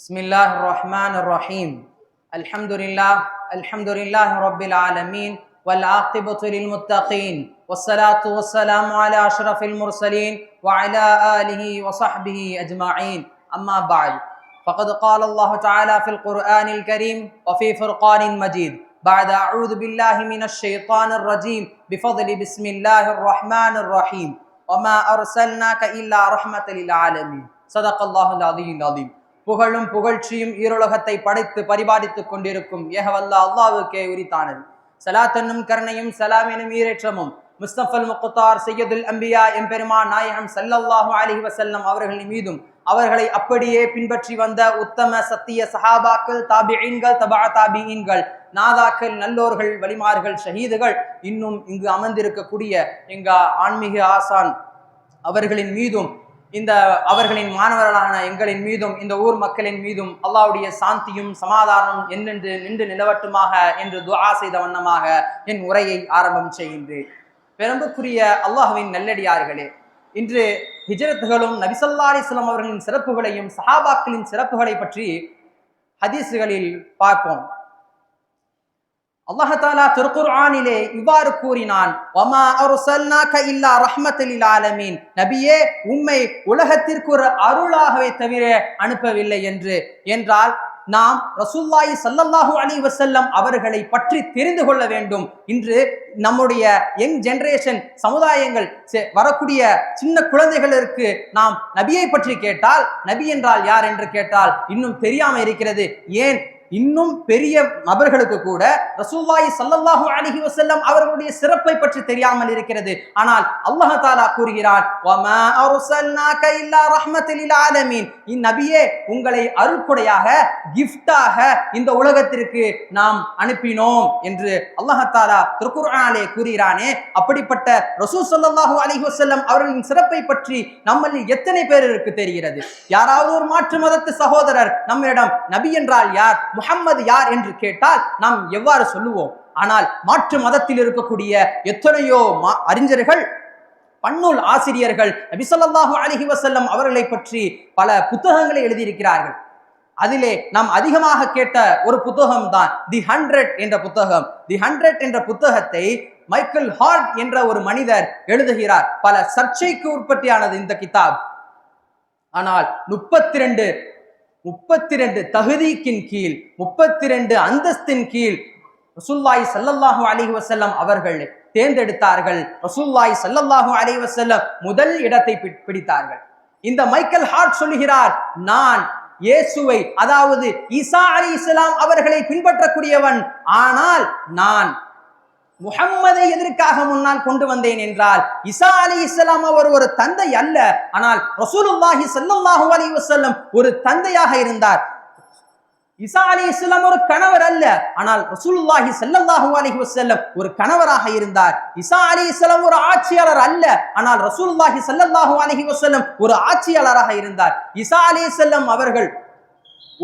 بسم الله الرحمن الرحيم. الحمد لله الحمد لله رب العالمين والعاقبة للمتقين والصلاة والسلام على أشرف المرسلين وعلى آله وصحبه أجمعين. أما بعد فقد قال الله تعالى في القرآن الكريم وفي فرقان مجيد بعد أعوذ بالله من الشيطان الرجيم بفضل بسم الله الرحمن الرحيم. وما أرسلناك إلا رحمة للعالمين. صدق الله العظيم العظيم. புகழும் புகழ்ச்சியும் ஈரோலகத்தை படைத்து பரிபாலித்துக் கொண்டிருக்கும் ஏகவல்ல அல்லாவுக்கே உரித்தானது. சலாத்தன்னும் கருணையும் சலாமெனும் ஈரேற்றமும் முஸ்தபல் முக்குத்தார் சையதுல் அம்பியா எம்பெருமான் நாயகம் சல்லல்லாஹு அலிஹி வசல்லம் அவர்களின் மீதும் அவர்களை அப்படியே பின்பற்றி வந்த உத்தம சத்திய சஹாபாக்கள் தாபிஈன்கள் தபா தாபிஈன்கள் நாதாக்கள் நல்லோர்கள் வலிமார்கள் ஷஹீதுகள் இன்னும் இங்கு அமர்ந்திருக்கக்கூடிய எங்க ஆன்மீக ஆசான் அவர்களின் மீதும் இந்த அவர்களின் மாணவர்களான எங்களின் மீதும் இந்த ஊர் மக்களின் மீதும் அல்லாவுடைய சாந்தியும் சமாதானம் என்னென்று நின்று நிலவட்டுமாக என்று துஆ செய்த வண்ணமாக என் உரையை ஆரம்பம் செய்கின்றேன். பெரும்புக்குரிய அல்லாஹுவின் நல்லடியார்களே இன்று ஹிஜரத்துகளும் நபிசல்லா அலிஸ்லாம் அவர்களின் சிறப்புகளையும் சஹாபாக்களின் சிறப்புகளை பற்றி ஹதீஸுகளில் பார்ப்போம். அல்லாஹாலா திருக்குர்ஆனிலே இவ்வாறு கூறினான் வமா அருசல்னாக இல்லா ரஹ்மத்தில் ஆலமீன். நபியே உம்மை உலகத்திற்கு ஒரு அருளாகவே தவிர அனுப்பவில்லை என்று. என்றால் நாம் ரசூல்லாயி சல்லல்லாஹு அலி வசல்லம் அவர்களை பற்றி தெரிந்து கொள்ள வேண்டும். இன்று நம்முடைய யங் ஜெனரேஷன் சமுதாயங்கள் வரக்கூடிய சின்ன குழந்தைகளுக்கு நாம் நபியை பற்றி கேட்டால் நபி என்றால் யார் என்று கேட்டால் இன்னும் தெரியாமல் இருக்கிறது. ஏன்? இன்னும் பெரிய நபர்களுக்கு கூட ரசூல்லாய் சல்லல்லாஹு அலிஹி வசல்லம் அவர்களுடைய சிறப்பை பற்றி தெரியாமல் இருக்கிறது. ஆனால் அல்லாஹ் தாலா கூறுகிறான் இந்நபியே உங்களை அருள்கொடையாக கிஃப்டாக இந்த உலகத்திற்கு நாம் அனுப்பினோம் என்று அல்லாஹ் தாலா திருக்குறானே கூறுகிறானே. அப்படிப்பட்ட ரசூ சல்லாஹூ அலிஹி வசல்லம் அவர்களின் சிறப்பை பற்றி நம்மளில் எத்தனை பேருக்கு தெரிகிறது? யாராவது ஒரு மாற்று மதத்து சகோதரர் நம்மிடம் நபி என்றால் யார்? முகம்மது யார் என்று கேட்டால் நாம் எவ்வாறு சொல்லுவோம்? ஆனால் மாற்று மதத்தில் இருக்கக்கூடிய எத்தனையோ அறிஞர்கள் பன்னூல் ஆசிரியர்கள் நபிசல்லாஹு அலிஹி வசல்லம் அவர்களை பற்றி பல புத்தகங்களை எழுதியிருக்கிறார்கள். அதிலே நாம் அதிகமாக கேட்ட ஒரு புத்தகம் தான் தி ஹண்ட்ரட் என்ற புத்தகம். தி ஹண்ட்ரட் என்ற புத்தகத்தை மைக்கேல் ஹார்ட் என்ற ஒரு மனிதர் எழுதுகிறார். பல சர்ச்சைக்கு உற்பத்தியானது இந்த கிதாப். ஆனால் முப்பத்தி ரெண்டு முப்பத்தி ரெண்டு தகுதிக்கின் கீழ் முப்பத்தி ரெண்டு அந்தஸ்தின் கீழ் ரசூல்லாய் சல்லல்லாஹு அலி வசல்லம் அவர்கள் தேர்ந்தெடுத்தார்கள். ரசூல்லாய் சல்லல்லாஹு அலி வசல்லம் முதல் இடத்தை பிடித்தார்கள். இந்த மைக்கேல் ஹார்ட் சொல்லுகிறார் நான் இயேசுவை அதாவது ஈசா அலி இஸ்லாம் அவர்களை பின்பற்றக்கூடியவன் ஆனால் நான் முகம்மதை எதற்காக முன்னால் கொண்டு வந்தேன் என்றால் இசா அலி இஸ்லாம் அவர் ஒரு தந்தை அல்ல. ஆனால் ரசூலுல்லாஹி சல்லாஹூ அலி வசல்லம் ஒரு தந்தையாக இருந்தார். இசா அலி இஸ்லாம் ஒரு கணவர் அல்ல. ஆனால் ரசூலுல்லாஹி சல்லல்லாஹு அலி வசல்லம் ஒரு கணவராக இருந்தார். இசா அலி இஸ்லாம் ஒரு ஆட்சியாளர் அல்ல. ஆனால் ரசூலுல்லாஹி சல்லல்லாஹு அலி வசல்லம் ஒரு ஆட்சியாளராக இருந்தார். இசா அலி இஸ்லாம் அவர்கள்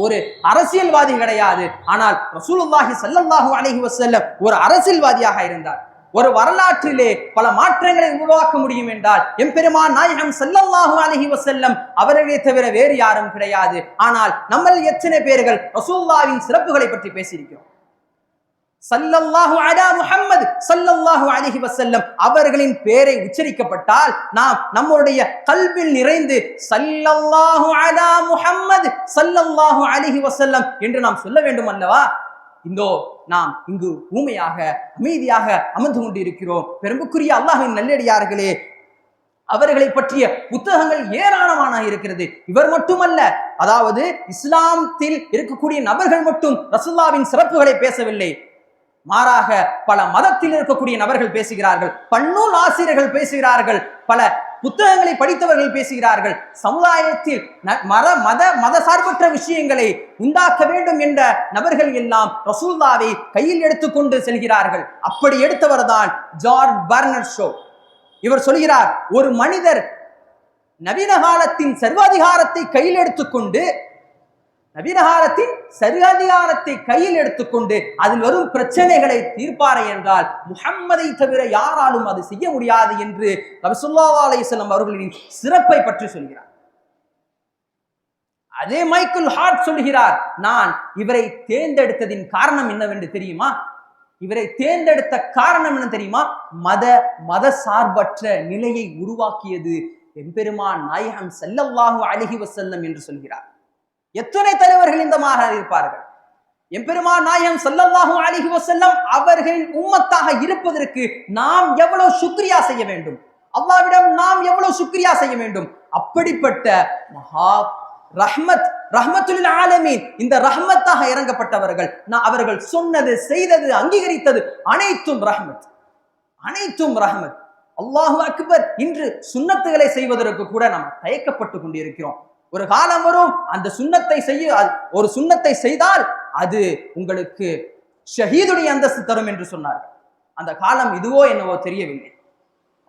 ஒரு அரசியல்வாதி கிடையாது. ஆனால் ரசூலுல்லாஹி சல்லல்லாஹு அலைஹி வஸல்லம் ஒரு அரசியல்வாதியாக இருந்தார். ஒரு வரலாற்றிலே பல மாற்றங்களை உருவாக்க முடியும் என்றால் எம்பெருமான் நாயகம் செல்லல்லாஹு அலஹி வசல்லம் அவர்களே தவிர வேறு யாரும் கிடையாது. ஆனால் நம்மள் எத்தனை பேர்கள் ரசூல்லாவின் சிறப்புகளை பற்றி பேசியிருக்கிறோம்? சல்லல்லாஹு அலா முஹம்மது சல்லல்லாஹு அலைஹி வசல்லம் அவர்களின் பெயரை உச்சரிக்கப்பட்டால் நாம் நம்முடைய கல்வில் நிறைந்து சல்லல்லாஹு அலா முஹம்மது சல்லல்லாஹு அலைஹி வசல்லம் என்று நாம் சொல்ல வேண்டும் அல்லவா? இந்தோ நாம் இங்கு ஊமையாக அமைதியாக அமர்ந்து கொண்டிருக்கிறோம். பெரும்புக்குரிய அல்லாஹின் நல்லடியார்களே அவர்களை பற்றிய புத்தகங்கள் ஏராளமான இருக்கிறது. இவர் மட்டுமல்ல அதாவது இஸ்லாமத்தில் இருக்கக்கூடிய நபர்கள் மட்டும் ரசுல்லாவின் சிறப்புகளை பேசவில்லை. மாறாக பல மதத்தில் இருக்கக்கூடிய நபர்கள் பேசுகிறார்கள் பன்னூல் ஆசிரியர்கள் பேசுகிறார்கள் பல புத்தகங்களை படித்தவர்கள் பேசுகிறார்கள். சமுதாயத்தில் மத மத மத சார்பற்ற விஷயங்களை உண்டாக்க வேண்டும் என்ற நபர்கள் எல்லாம் ரசூல்லாவை கையில் எடுத்துக்கொண்டு செல்கிறார்கள். அப்படி எடுத்தவர் தான் ஜார்ஜ் பர்னர் ஷோ. இவர் சொல்கிறார் ஒரு மனிதர் நவீன காலத்தின் சர்வாதிகாரத்தை கையில் எடுத்துக்கொண்டு நவீனகாலத்தின் காலத்தின் கையில் எடுத்துக்கொண்டு அதில் வரும் பிரச்சனைகளை தீர்ப்பாரை என்றால் முகம்மதை தவிர யாராலும் அது செய்ய முடியாது என்று ரசூல்லா அலையம் அவர்களின் சிறப்பை பற்றி சொல்கிறார். அதே மைக்கேல் ஹார்ட் சொல்கிறார் நான் இவரை தேர்ந்தெடுத்ததின் காரணம் என்னவென்று தெரியுமா? இவரை தேர்ந்தெடுத்த காரணம் என்ன தெரியுமா? மத மத சார்பற்ற நிலையை உருவாக்கியது எம்பெருமான் நாயகம் செல்லல்லாஹு அழகி வசல்லம் என்று சொல்கிறார். எத்தனை தலைவர்கள் இந்த மாதிரி இருப்பார்கள்? எம்பெருமான் நாயகம் செல்லல்லாஹு அழகி வசல்லம் அவர்களின் உம்மத்தாக இருப்பதற்கு நாம் எவ்வளவு சுக்ரியா செய்ய வேண்டும்? அல்லாவிடம் நாம் எவ்வளவு சுக்ரியா செய்ய வேண்டும்? அப்படிப்பட்ட மகா ரஹ்மத் ரஹ்மத்துல் ஆலமீன் இந்த ரஹ்மத்தாக இறங்கப்பட்டவர்கள் நான் அவர்கள் சொன்னது செய்தது அங்கீகரித்தது அனைத்தும் ரஹ்மத். அனைத்தும் ரஹ்மத். அல்லாஹு அக்பர் இன்று சுண்ணத்துகளை செய்வதற்கு கூட நாம் தயக்கப்பட்டு கொண்டிருக்கிறோம். ஒரு காலம் வரும் அந்த சுண்ணத்தை செய்ய ஒரு சுண்ணத்தை செய்தால் அது உங்களுக்கு ஷஹீதுடைய அந்தஸ்து தரும் என்று சொன்னார்கள். அந்த காலம் இதுவோ என்னவோ தெரியவில்லை.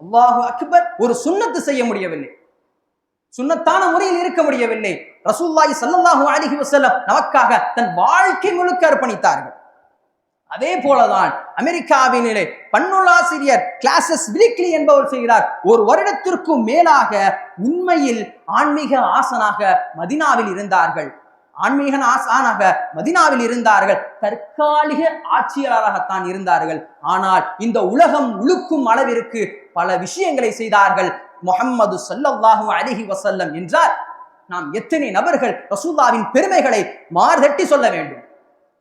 அல்லாஹு அக்பர் ஒரு சுண்ணத்து செய்ய முடியவில்லை. சுண்ணத்தான முறையில் இருக்க முடியவில்லை. ரசூல்லாய் சல்லாஹு அலிஹி வசல்லம் நமக்காக தன் வாழ்க்கை முழுக்க அர்ப்பணித்தார்கள். அதே போலதான் அமெரிக்காவினிலே பன்னுலாசிரியர் கிளாசஸ் விலிக்லி என்பவர் செய்கிறார். ஒரு வருடத்திற்கும் மேலாக உண்மையில் ஆன்மீக ஆசனாக மதினாவில் இருந்தார்கள். ஆன்மீக ஆசானாக மதினாவில் இருந்தார்கள். தற்காலிக ஆட்சியாளராகத்தான் இருந்தார்கள். ஆனால் இந்த உலகம் உழுக்கும் அளவிற்கு பல விஷயங்களை செய்தார்கள். முகம்மது சல்லல்லாஹு அலிஹி வசல்லம் என்றால் நாம் எத்தனை நபர்கள் ரசூல்லாவின் பெருமைகளை மார்தட்டி சொல்ல வேண்டும்.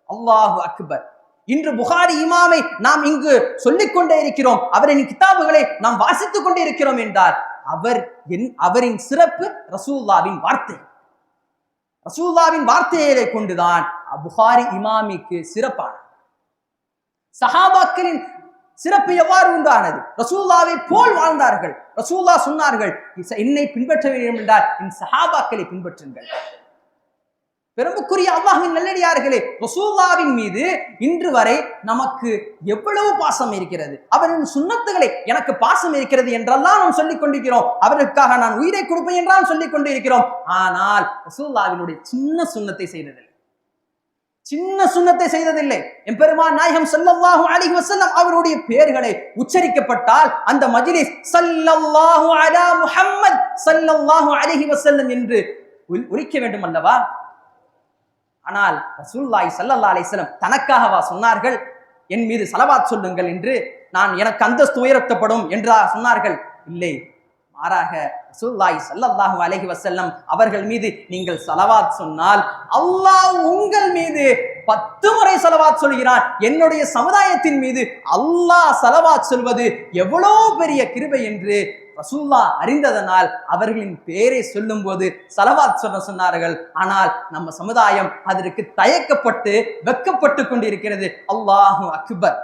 அல்லாஹு அக்பர். இன்று புகாரி இமாமை நாம் இங்கு சொல்லிக் கொண்டே இருக்கிறோம். அவரின் கிதாபுகளை நாம் வாசித்துக் கொண்டே இருக்கிறோம் என்றார். அவர் என் அவரின் சிறப்பு ரசூல்லாவின் வார்த்தை. ரசூல்லாவின் வார்த்தையை கொண்டுதான் புகாரி இமாமிக்கு சிறப்பான சஹாபாக்களின் சிறப்பு எவ்வாறு உண்டானது? ரசூல்லாவை போல் வாழ்ந்தார்கள். ரசூல்லா சொன்னார்கள் என்னை பின்பற்ற வேண்டும் என்றால் என் சஹாபாக்களை பின்பற்றுங்கள். பெரும்புக்குரிய அல்லாஹின் நல்லடியார்களே ரசூல்லாவின் மீது இன்று வரை நமக்கு எவ்வளவு பாசம் இருக்கிறது? அவரின் சுண்ணத்துகளை எனக்கு பாசம் இருக்கிறது என்றெல்லாம் நாம் சொல்லிக் கொண்டிருக்கிறோம். அவருக்காக நான் உயிரை கொடுப்பேன் என்றால் சொல்லிக் கொண்டிருக்கிறோம். ஆனால் ரசூல்லாவினுடைய சின்ன சுண்ணத்தை செய்ததில்லை. சின்ன சுண்ணத்தை செய்ததில்லை. எம்பெருமான் நாயகம் சல்லல்லாஹு அலி வசல்லம் அவருடைய பெயர்களை உச்சரிக்கப்பட்டால் அந்த மஜிலிஸ் சல்லல்லாஹு அலா முஹம்மத் சல்லல்லாஹு அலிஹி வசல்லம் என்று உரிக்க வேண்டும் அல்லவா ஆனால் ரசூல்லாய் சல்லல்லா அலிஸ்லம் தனக்காகவா சொன்னார்கள்? என் மீது சலவாத் சொல்லுங்கள் என்று நான் எனக்கு அந்தஸ்து உயர்த்தப்படும் என்றா சொன்னார்கள். இல்லை. மாறாக ரசூல்லாய் சல்லல்லாஹு அலஹி வசல்லம் அவர்கள் மீது நீங்கள் சலவாத் சொன்னால் அல்லாஹ் உங்கள் மீது பத்து முறை செலவாத் சொல்கிறான் என்னுடைய சமுதாயத்தின் மீது அல்லாஹ் செலவாத் சொல்வது எவ்வளோ பெரிய கிருபை என்று ரசுல்லா அறிந்ததனால் அவர்களின் பெயரை சொல்லும் போது சலவாத் சொல்ல சொன்னார்கள். ஆனால் நம்ம சமுதாயம் அதற்கு தயக்கப்பட்டு வெக்கப்பட்டு கொண்டிருக்கிறது. அல்லாஹு அக்பர்.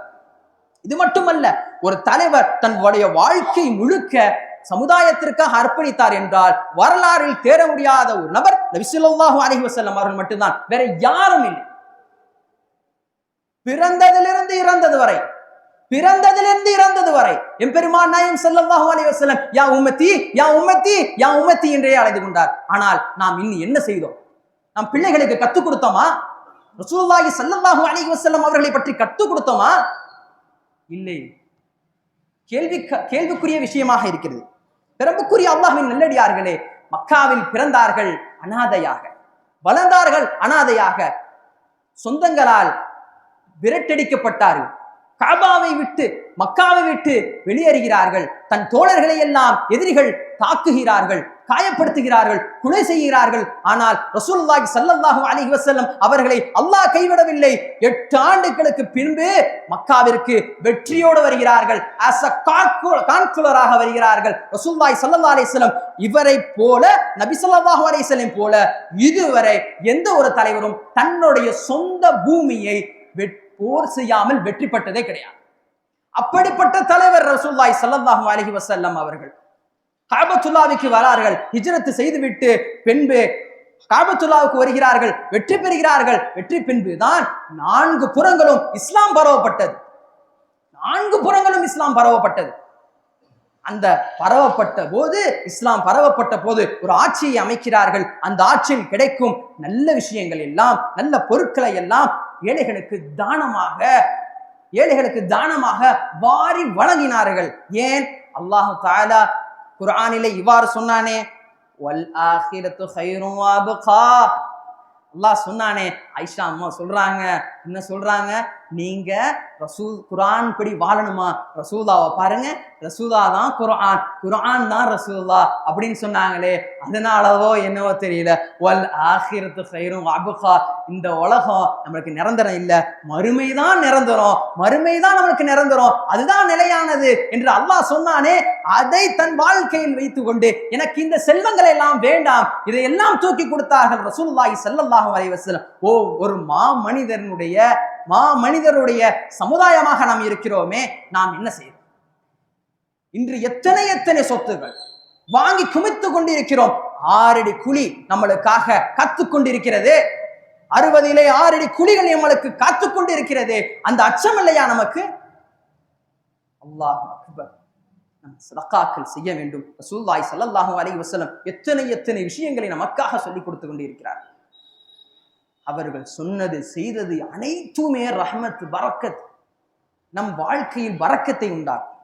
இது மட்டுமல்ல ஒரு தலைவர் தன்னுடைய வாழ்க்கை முழுக்க சமுதாயத்திற்காக அர்ப்பணித்தார் என்றால் வரலாறில் தேர முடியாத ஒரு நபர் நபிசுல்லாஹு அலஹி வசல்லம் அவர்கள் மட்டும்தான். வேற யாரும் இல்லை. பிறந்ததிலிருந்து இறந்தது வரை பிறந்ததிலிருந்து இறந்தது வரை எம்பெருமான் நாயம் செல்லல்லாஹு அலைஹி செல்லம் யா உம்மத்தி யா உம்மத்தி யா உம்மத்தி என்றே அழைத்து கொண்டார். ஆனால் நாம் இன்னும் என்ன செய்தோம்? நாம் பிள்ளைகளுக்கு கத்துக் கொடுத்தோமா? ரசூலுல்லாஹி ஸல்லல்லாஹு அலைஹி செல்லம் அவர்களை பற்றி கத்துக் கொடுத்தோமா? இல்லை. கேள்வி கேள்விக்குரிய விஷயமாக இருக்கிறது. பிறப்புக்குரிய அல்லாஹின் நல்லடியார்களே மக்காவில் பிறந்தார்கள் அனாதையாக வளர்ந்தார்கள் அனாதையாக சொந்தங்களால் விரட்டடிக்கப்பட்டார்கள். காபாவை விட்டு மக்காவை விட்டு வெளியேறுகிறார்கள். தன் தோழர்களை எல்லாம் எதிரிகள் தாக்குகிறார்கள் காயப்படுத்துகிறார்கள் கொலை செய்கிறார்கள். ஆனால் ரசூல்லாஹி சல்லல்லாஹு அலி வசல்லம் அவர்களை அல்லாஹ் கைவிடவில்லை. எட்டு ஆண்டுகளுக்கு பின்பு மக்காவிற்கு வெற்றியோடு வருகிறார்கள். ஆஸ் அ கான்குலராக வருகிறார்கள். ரசூல்லாய் சல்லல்லாஹு அலிஸ்லம் இவரை போல நபி சொல்லாஹு அலிஸ்லம் போல இதுவரை எந்த ஒரு தலைவரும் தன்னுடைய சொந்த பூமியை போர் செய்யாமல் வெற்றி பெற்றதே கிடையாது. அப்படிப்பட்ட தலைவர் ரசூல்லாய் சல்லாஹூ அலஹி வசல்லம் அவர்கள் காபத்துல்லாவுக்கு வரார்கள். ஹிஜரத்து செய்துவிட்டு பின்பு காபத்துல்லாவுக்கு வருகிறார்கள் வெற்றி பெறுகிறார்கள். வெற்றி பின்பு தான் நான்கு புறங்களும் இஸ்லாம் பரவப்பட்டது. நான்கு புறங்களும் இஸ்லாம் பரவப்பட்டது. அந்த பரவப்பட்ட போது இஸ்லாம் பரவப்பட்ட போது ஒரு ஆட்சியை அமைக்கிறார்கள். அந்த ஆட்சியில் கிடைக்கும் நல்ல விஷயங்கள் எல்லாம் நல்ல பொருட்களை எல்லாம் ஏழைகளுக்கு தானமாக ஏழைகளுக்கு தானமாக வாரி வழங்கினார்கள். ஏன்? அல்லாஹு தாலா குரானிலே இவ்வாறு சொன்னானே அல்லாஹ் சொன்னானே ஐஷா அம்மா சொல்றாங்க. என்ன சொல்றாங்க? நீங்க ரசூ குரான் படி வாழணுமா? ரசூலாவை பாருங்க. ரசூலா தான் குரான் குரான் தான் ரசூலா அப்படின்னு சொன்னாங்களே. அதனாலவோ என்னவோ தெரியல. ஒல் ஆஹிரத்து சைரும் அபுகா இந்த உலகம் நம்மளுக்கு நிரந்தரம் இல்லை. மறுமை தான் நிரந்தரம். மறுமை தான் நம்மளுக்கு நிரந்தரம். அதுதான் நிலையானது என்று அல்லாஹ் சொன்னானே. அதை தன் வாழ்க்கையில் வைத்துக்கொண்டு எனக்கு இந்த செல்வங்கள் எல்லாம் வேண்டாம். இதையெல்லாம் தூக்கி கொடுத்தார்கள் ரசூலுல்லாஹி ஸல்லல்லாஹு அலைஹி ஓ ஒரு மா மனிதனுடைய மா மனிதருடைய சமுதாயமாக நாம் இருக்கிறோமே நாம் என்ன செய்யறோம் இன்று எத்தனை எத்தனை சொத்துகள் வாங்கி குமித்து கொண்டிருக்கிறோம்? ஆறடி குழி நம்மளுக்காக கத்து கொண்டிருக்கிறது. அறுபதிலே ஆறடி குழிகள் நம்மளுக்கு காத்து கொண்டிருக்கிறது. அந்த அச்சம் இல்லையா நமக்கு? அல்லாஹ் அக்பர். நம் சதக்காக்கள் செய்ய வேண்டும். ரசூலுல்லாஹி ஸல்லல்லாஹு அலைஹி வஸல்லம் எத்தனை எத்தனை விஷயங்களை நமக்காக சொல்லிக் கொடுத்து கொண்டிருக்கிறார். அவர்கள் சொன்னது செய்தது அனைத்துமே ரஹமத் பரக்கத். நம் வாழ்க்கையில் பரக்கத்தை உண்டாக்கும்.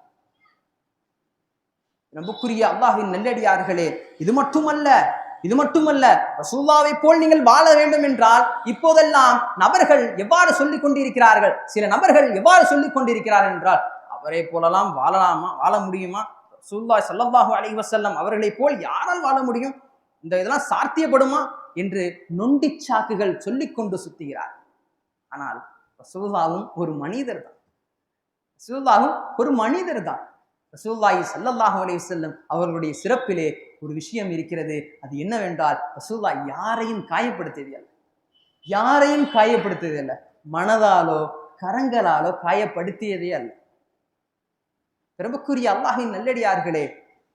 நம்புக்குரிய அல்லாஹின் நல்லடியார்களே இது மட்டுமல்ல இது மட்டுமல்ல ரசூல்லாவை போல் நீங்கள் வாழ வேண்டும் என்றால் இப்போதெல்லாம் நபர்கள் எவ்வாறு சொல்லிக் கொண்டிருக்கிறார்கள்? சில நபர்கள் எவ்வாறு சொல்லிக் கொண்டிருக்கிறார்கள் என்றால் அவரை போலலாம் வாழலாமா வாழ முடியுமா? ரசூல்லா சல்லாஹூ அலி வசல்லம் அவர்களைப் போல் யாரால் வாழ முடியும்? இந்த இதெல்லாம் சாத்தியப்படுமா? என்று நொண்டி சாக்குகள் சொல்லிக்கொண்டு சுத்துகிறார். ஆனால் ரசூல்லாவும் ஒரு மனிதர் தான். ரசூல்லாவும் ஒரு மனிதர் தான். ரசூல்லாயி சல்லல்லாஹு அலைஹி செல்லும் அவர்களுடைய சிறப்பிலே ஒரு விஷயம் இருக்கிறது. அது என்னவென்றால் ரசூல்லா யாரையும் காயப்படுத்தியது அல்ல யாரையும் காயப்படுத்தியது அல்ல மனதாலோ கரங்களாலோ காயப்படுத்தியதே அல்ல. பிரபுக்குரிய அல்லாஹின் நல்லடியார்களே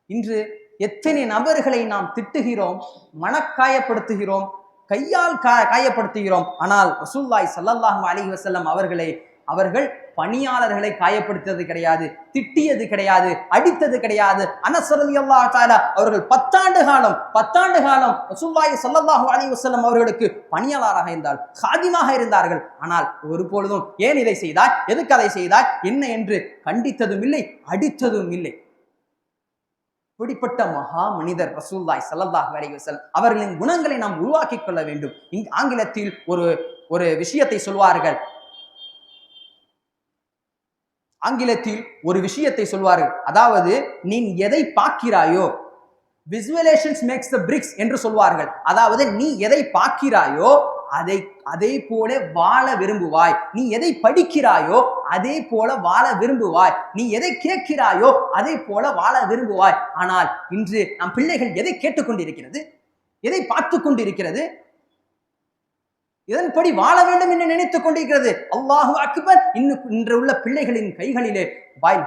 இன்று எத்தனை நபர்களை நாம் திட்டுகிறோம் மனக்காயப்படுத்துகிறோம் கையால் கா காயப்படுத்துகிறோம். ஆனால் ரசூல்லாய் ஸல்லல்லாஹு அலி வசல்லம் அவர்களை அவர்கள் பணியாளர்களை காயப்படுத்தியது கிடையாது திட்டியது கிடையாது அடித்தது கிடையாது. அனசரதி தாலா அவர்கள் பத்தாண்டு காலம் பத்தாண்டு காலம் ரசூல்லாய் ஸல்லல்லாஹு அலி வசல்லம் அவர்களுக்கு பணியாளராக இருந்தால் சாதிமாக இருந்தார்கள். ஆனால் ஒரு பொழுதும் ஏன் இதை செய்தாய்? எதுக்கு அதை செய்தாய்? என்ன என்று கண்டித்ததும் இல்லை அடித்ததும் இல்லை. இப்படிப்பட்ட மகா மனிதர் ரசூல்லாய் சல்லல்லாஹ் அலைஹி அவர்களின் குணங்களை நாம் உருவாக்கிக் கொள்ள வேண்டும். இங்கு ஆங்கிலத்தில் ஒரு ஒரு விஷயத்தை சொல்வார்கள். ஆங்கிலத்தில் ஒரு விஷயத்தை சொல்வார்கள். அதாவது நீ எதை பார்க்கிறாயோ விசுவலேஷன்ஸ் மேக்ஸ் த பிரிக்ஸ் என்று சொல்வார்கள். அதாவது நீ எதை பார்க்கிறாயோ அதை அதே போல வாழ விரும்புவாய். நீ எதை படிக்கிறாயோ அதே போல வாழ விரும்புவாய். நீ எதை கேட்கிறாயோ அதே போல வாழ விரும்புவாய். ஆனால் இன்று நம் பிள்ளைகள் எதை கேட்டுக்கொண்டிருக்கிறது? எதை பார்த்து கொண்டிருக்கிறது இதன்படி வாழ வேண்டும் என்று நினைத்துக் கொண்டிருக்கிறது. அல்லாஹு அக்பர். இன்னும் இன்று உள்ள பிள்ளைகளின் கைகளிலே வாய்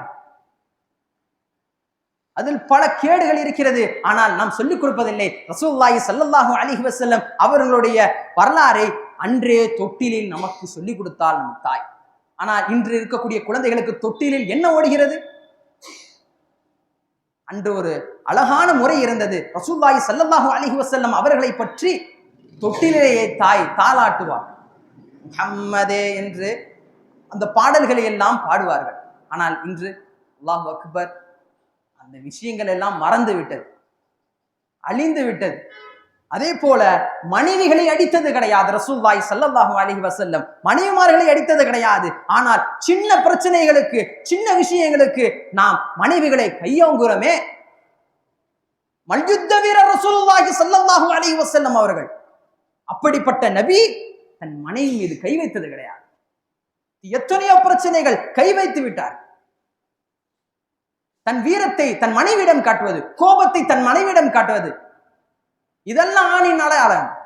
அதில் பல கேடுகள் இருக்கிறது. ஆனால் நாம் சொல்லிக் கொடுப்பதில்லை. ரசூல்லாஹி ஸல்லல்லாஹு அலிஹி வசல்லம் அவர்களுடைய வரலாறை அன்றே தொட்டிலில் நமக்கு சொல்லிக் கொடுத்தால் நம் தாய். ஆனால் இன்று இருக்கக்கூடிய குழந்தைகளுக்கு தொட்டிலில் என்ன ஓடுகிறது? அன்று ஒரு அழகான முறை இருந்தது. ரசூல்லாஹி ஸல்லல்லாஹு அலிஹி வசல்லம் அவர்களை பற்றி தொட்டிலேயே தாய் தாளாட்டுவார் முஹம்மதே என்று அந்த பாடல்களை எல்லாம் பாடுவார்கள். ஆனால் இன்று அல்லாஹ் அக்பர் அந்த விஷயங்கள் எல்லாம் மறந்து விட்டது. அழிந்து விட்டது. அதே போல மனைவிகளை அடித்தது கிடையாது. ரசூல்லாய் ஸல்லல்லாஹு அலஹி வசல்லம் மனைவிமார்களை அடித்தது கிடையாது. ஆனால் சின்ன பிரச்சனைகளுக்கு சின்ன விஷயங்களுக்கு நாம் மனைவிகளை கையோங்குறோமே. மல்யுத்த வீரர் ரசூலுல்லாஹி ஸல்லல்லாஹு அலஹி வசல்லம் அவர்கள். அப்படிப்பட்ட நபி தன் மனைவி மீது கை வைத்தது கிடையாது. எத்தனையோ பிரச்சனைகள் கை வைத்து விட்டார் தன் வீரத்தை தன் மனைவியிடம் காட்டுவது கோபத்தை தன் மனைவியிடம் காட்டுவது. இதெல்லாம் ஆணின் அடையாளம்.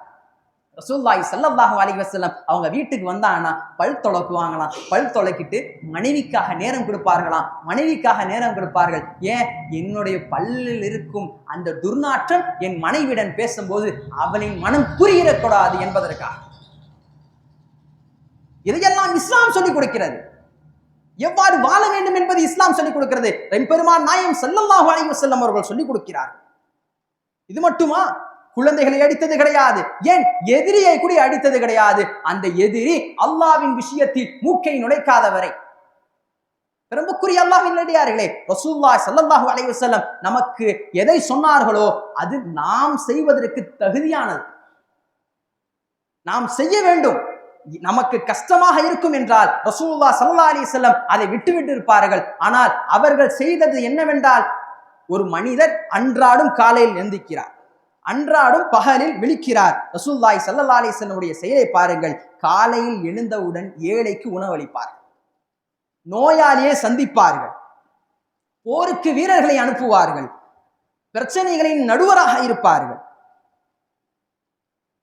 ரசூல்லாய் ஸல்லல்லாஹு அலைஹி வஸல்லம் அவங்க வீட்டுக்கு வந்தாங்கன்னா பல் தொலைக்குவாங்களாம் பல் தொலைக்கிட்டு மனைவிக்காக நேரம் கொடுப்பார்களாம். மனைவிக்காக நேரம் கொடுப்பார்கள். ஏன்? என்னுடைய பல்லில் இருக்கும் அந்த துர்நாற்றம் என் மனைவியுடன் பேசும்போது அவளின் மனம் புரியிடக்கூடாது என்பதற்காக. இதையெல்லாம் இஸ்லாம் சொல்லிக் கொடுக்கிறது. எவ்வாறு வாழ வேண்டும் என்பது இஸ்லாம் சொல்லிக் கொடுக்கிறது. பெருமான் நாயம் செல்லல்லாஹு அலைஹி வஸல்லம் அவர்கள் சொல்லிக் கொடுக்கிறார். இது மட்டுமா? குழந்தைகளை அடித்தது கிடையாது. ஏன்? எதிரியை கூட அடித்தது கிடையாது. அந்த எதிரி அல்லாவின் விஷயத்தில் மூக்கை நுழைக்காதவரை. பெரும்புக்குரிய அல்லாஹின் நடிகார்களே ரசூல்லா ஸல்லல்லாஹு அலைவு செல்லம் நமக்கு எதை சொன்னார்களோ அது நாம் செய்வதற்கு தகுதியானது. நாம் செய்ய வேண்டும். நமக்கு கஷ்டமாக இருக்கும் என்றால் ரசூல்லா சல்லா அலி செல்லம் அதை விட்டுவிட்டு இருப்பார்கள். ஆனால் அவர்கள் செய்தது என்னவென்றால் ஒரு மனிதர் அன்றாடும் காலையில் எந்திக்கிறார். அன்றாடும் பகலில் விழிக்கிறார். ரசூல்லாய் சல்லா அலி செல்லனுடைய செயலை பாருங்கள். காலையில் எழுந்தவுடன் ஏழைக்கு உணவளிப்பார்கள் நோயாளியை சந்திப்பார்கள். போருக்கு வீரர்களை அனுப்புவார்கள். பிரச்சனைகளின் நடுவராக இருப்பார்கள்.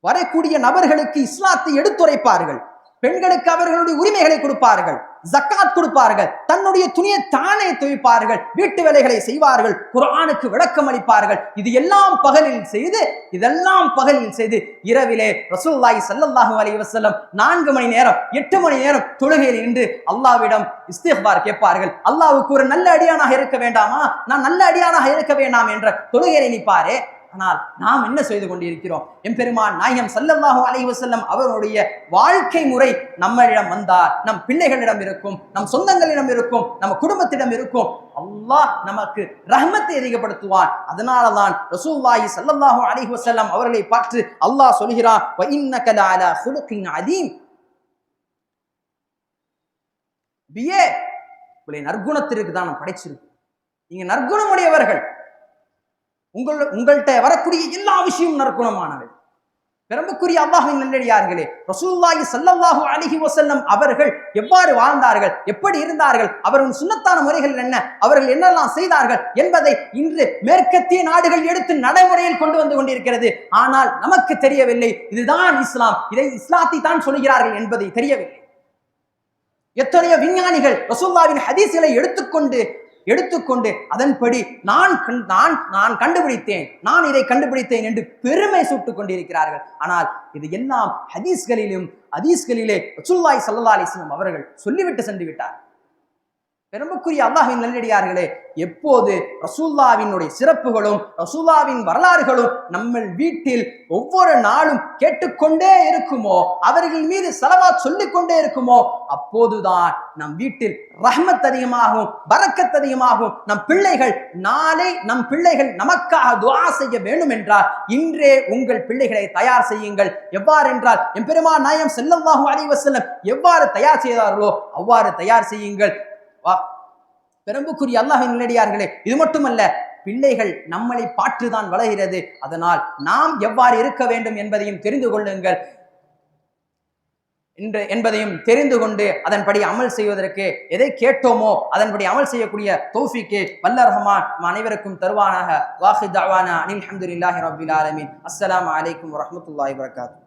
வரக்கூடிய நபர்களுக்கு இஸ்லாத்தை எடுத்துரைப்பார்கள். பெண்களுக்கு அவர்களுடைய உரிமைகளை கொடுப்பார்கள். ஜக்காத் கொடுப்பார்கள். தன்னுடைய துணியை தானே துவைப்பார்கள். வீட்டு வேலைகளை செய்வார்கள். குரானுக்கு விளக்கம் அளிப்பார்கள். இது எல்லாம் பகலில் செய்து இதெல்லாம் பகலில் செய்து இரவிலே ரசூல்லாய் சல்லல்லாஹு அலி வசல்லம் நான்கு மணி நேரம் எட்டு மணி நேரம் தொழுகையில் நின்று அல்லாவிடம் இஸ்திஃபார் கேட்பார்கள். அல்லாவுக்கு ஒரு நல்ல அடியானாக இருக்க வேண்டாமா? நான் நல்ல அடியானாக இருக்க வேண்டாம் என்ற தொழுகையை நினைப்பாரே. ஆனால் நாம் என்ன செய்து கொண்டிருக்கிறோம்? எம்பெருமான் நாயகம் சல்லல்லாஹு அலைஹி அவருடைய வாழ்க்கை முறை நம்மளிடம் வந்தால் நம் பிள்ளைகளிடம் இருக்கும் நம் சொந்தங்களிடம் இருக்கும் நம்ம குடும்பத்திடம் இருக்கும். அல்லாஹ் நமக்கு ரஹமத்தை அதிகப்படுத்துவான். அதனால தான் ரசூல்லாஹி ஸல்லல்லாஹு அலைஹி அவர்களை பார்த்து அல்லாஹ் சொல்கிறான் அதீம் பிஏ உங்களை நற்குணத்திற்கு தான் நான் படைச்சிருக்கேன். நீங்க நற்குணமுடையவர்கள். உங்கள் உங்கள்கிட்ட வரக்கூடிய எல்லா விஷயமும் நற்குணமானவை. பெரும்புக்குரிய அல்லாஹின் நல்லடியார்களே ரசூல்லாஹி ஸல்லல்லாஹு அலிஹி வசல்லம் அவர்கள் எவ்வாறு வாழ்ந்தார்கள் எப்படி இருந்தார்கள் அவர்களின் சுன்னத்தான முறைகள் என்ன அவர்கள் என்னெல்லாம் செய்தார்கள் என்பதை இன்று மேற்கத்திய நாடுகள் எடுத்து நடைமுறையில் கொண்டு வந்து கொண்டிருக்கிறது. ஆனால் நமக்கு தெரியவில்லை இதுதான் இஸ்லாம் இதை இஸ்லாத்தை தான் சொல்கிறார்கள் என்பதை தெரியவில்லை. எத்தனையோ விஞ்ஞானிகள் ரசூல்லாவின் ஹதீஸ்களை எடுத்துக்கொண்டு எடுத்துக்கொண்டு அதன்படி நான் கண்- நான் நான் கண்டுபிடித்தேன் நான் இதை கண்டுபிடித்தேன் என்று பெருமை சூட்டுக் கொண்டிருக்கிறார்கள். ஆனால் இது எல்லாம் ஹதீஸ்களிலும் ஹதீஸ்களிலே சுல்லாய் சல்லா அலைஹி அவர்கள் சொல்லிவிட்டு சென்று விட்டார் பெரும்புக்குரிய அல்லாஹின் நல்லடியார்களே எப்போது ரசூல்லாவினுடைய சிறப்புகளும் ரசூல்லாவின் வரலாறுகளும் நம்ம வீட்டில் ஒவ்வொரு நாளும் கேட்டுக்கொண்டே இருக்குமோ அவர்கள் மீது செலவா சொல்லிக் கொண்டே இருக்குமோ அப்போதுதான் நம் வீட்டில் ரஹ்மத் அதிகமாகும் பறக்கத் அதிகமாகும். நம் பிள்ளைகள் நாளை நம் பிள்ளைகள் நமக்காக துவா செய்ய வேண்டும் என்றால் இன்றே உங்கள் பிள்ளைகளை தயார் செய்யுங்கள். எவ்வாறு என்றால் எம்பெருமான் நாயம் ஸல்லல்லாஹு அலைஹி வஸல்லம் எவ்வாறு தயார் செய்தார்களோ அவ்வாறு தயார் செய்யுங்கள். வா. பெரும்புக்குரிய அல்லாஹின் நிலடியார்களே இது மட்டுமல்ல பிள்ளைகள் நம்மளை பாற்றுதான் வளர்கிறது. அதனால் நாம் எவ்வாறு இருக்க வேண்டும் என்பதையும் தெரிந்து கொள்ளுங்கள். என்று என்பதையும் தெரிந்து கொண்டு அதன்படி அமல் செய்வதற்கு எதை கேட்டோமோ அதன்படி அமல் செய்யக்கூடிய தௌஃபிக்கு வல்ல ரஹமான் அனைவருக்கும் தருவானாக. வாஹி தவானா அனில் அஹமதுல்லாஹி ரபுல் ஆலமின். அஸ்லாம் அலைக்கும் வரஹ்மத்துல்லாஹி வபரகாத்துஹு